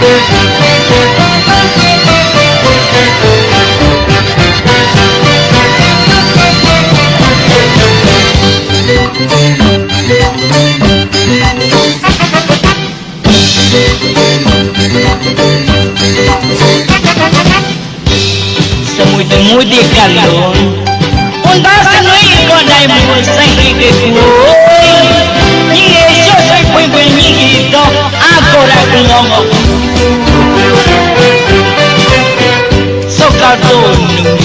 đi con Semudi-mudi kalon Unta sanoy ko na'y musang ikikuloy Ni Jesus ay pwede nigito Ako rin ngomong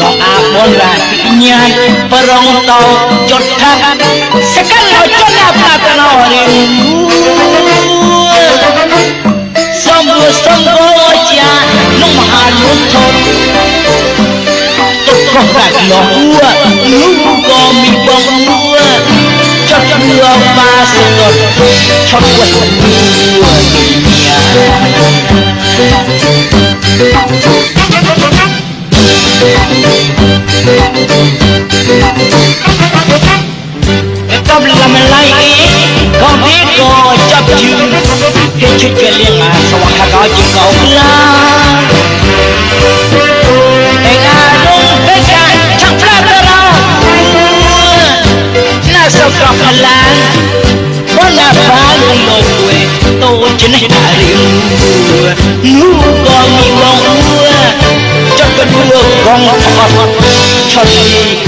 លោកអាបនរាញ៉ៃប្រងតោចុតថាសកាលោចលប្រាថ្នារិងសំបុសំបោជានោះមហាលុធនទុកខុសតែលោកអួលោកក៏មានបងអួចុតលោកបាសងត់ឈប់វត្តអួញ៉ៃលំលៃកោនេះក៏ចាប់ជើងគេជិតកលៀងអាសវខកោជាកោឡាឯណារងពេកាចាំប្រាប្ររោណាសក្រកឡាបលាបាលលោកទួយតូចនេះដែររៀងនោះក៏មានបងអួចចាប់កដួលកងអត់ឆលី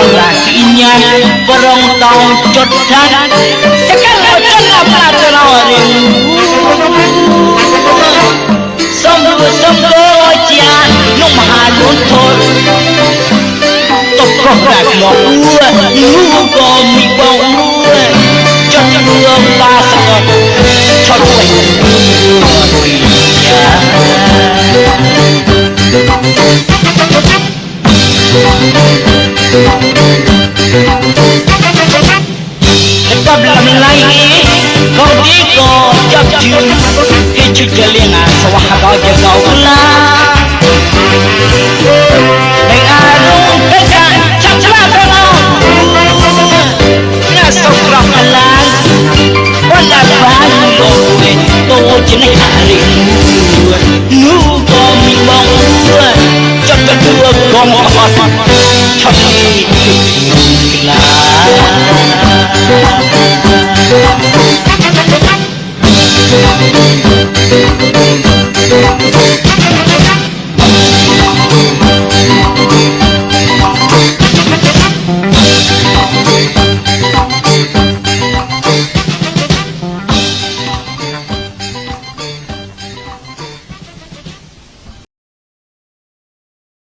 Vâng là kỹ nha và rong tàu chốt thắt chắc chắn là chắc là phải là nói xong rồi xong rồi cha nó mà luôn thôi tộc con đạt một ua như có mi bao ua cho cho đường bà តម្លៃកោទីក៏ចាប់ជឿនគេជិះកលៀងអាស្វះដល់ជាកោក្លាដែលអារូបទេកាចាប់ឆ្លាតទៅណាសុខក្រមឡាយវត្តបានលោកវិញតូចនេះអារីនោះក៏មានបងចុកទទួលកងអត់